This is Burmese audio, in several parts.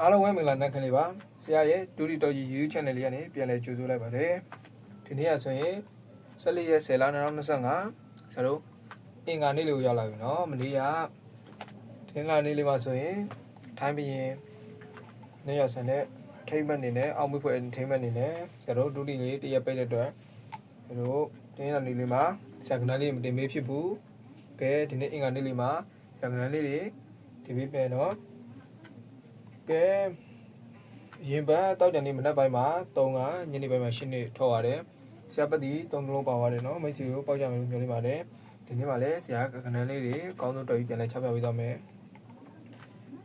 အားလုံးဝဲမင်္ဂလာနက်ခင်းလေးပါဆရာရဲ့ဒူရီတော်ကြီး YouTube channel လေးကနေပြန်လည်ကြိုဆိုလိုက်ပါတယ်ဒီနေ့ကဆိုရင်14ရက်10လ2025ဆရာတို့အင်္ဂါနေ့လေးကိုရောက်လာပြီเนาะမနေ့ကတင်္ဂါနေ့လေးမှာဆိုရင်ထိုင်းဘရင်နေ့ရက်ဆန်တဲ့ထိမ့်မတ်နေနဲ့အောင်မွေးဖွဲ့ထိမ့်မတ်နေနဲ့ဆရာတို့ဒူရီလေးတရက်ပိတ်တဲ့အတွက်ဆရာတို့တင်္ဂါနေ့လေးမှာဆရာကနလေးမတင်မေးဖြစ်ဘူးကဲဒီနေ့အင်္ဂါနေ့လေးမှာဆရာကနလေးတွေဒီပေးပြန်တော့ ကဲရင်ဘတ်တောက်ကြနေမနက်ပိုင်းမှာ3ကညနေပိုင်းမှာ10နှစ်ထောက်ရတယ်ဆရာပတ်တီ3လုံးပါသွားတယ်နော်မိတ်ဆွေတို့ပေါက်ကြမယ်လို့ပြောနေပါတယ်ဒီနေ့မှလည်းဆရာကကနန်းလေးတွေအကောင်းဆုံးတော်ကြီးပြန်လဲချပြပေးသွားမယ်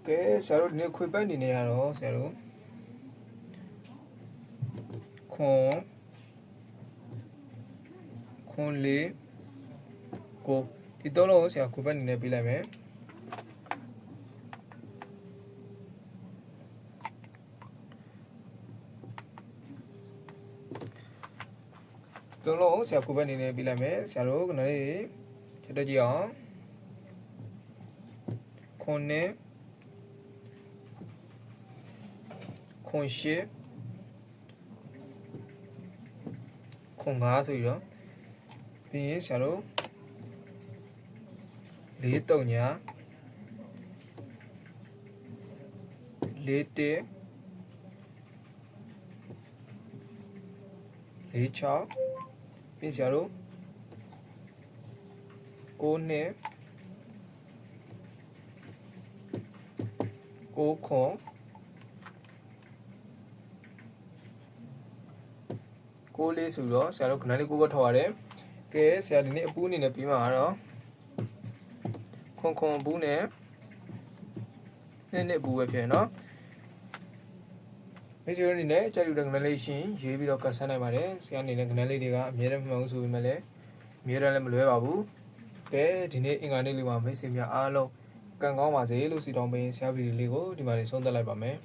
ကဲဆရာတို့ဒီနေ့ခွေပတ်အနေနဲ့ရတော့ဆရာတို့ခွန်ခွန်လေးကိုဒီတော့လုံးဆရာခွေပတ်အနေနဲ့ပြလိုက်မယ် လုံးလုံးဆရာကိုဘက်အနေနဲ့ပြလိုက်မယ်ဆရာတို့ခဏလေးချက်တက်ကြည့်အောင်ခွန်နဲ့ခွန်ရှိခွန်ငါးဆိုပြီးတော့ပြီးရင်ဆရာတို့လေးတုံညာလေးတေလေးချောက် ပြင်ဆရာတို့ကိုနှစ်ကိုခွန်ကိုလေးဆိုတော့ဆရာတို့ခဏလေးကိုကထောက်ရတယ်ကဲဆရာဒီနေ့အပူးအနေနဲ့ပြီးမှာကတော့ခွန်ခွန်အပူးနဲ့နှစ်နှစ်အပူးပဲဖြစ်နော် မိတ်ဆွေတို့အနေနဲ့ကြိုက်လို့တဲ့ grade လေးရှင်ရေးပြီးတော့ကတ်ဆန်းနိုင်ပါတယ်ဆရာအနေနဲ့ grade လေးတွေကအများနဲ့မမှန်ဘူးဆိုပေမဲ့လည်းအများနဲ့လည်းမလွဲပါဘူးကဲဒီနေ့အင်္ဂါနေ့လေးမှာမိတ်ဆွေများအားလုံးကံကောင်းပါစေလို့ဆုတောင်းပေးဆရာဗီဒီယိုလေးကိုဒီမှာနေဆုံးသက်လိုက်ပါမယ်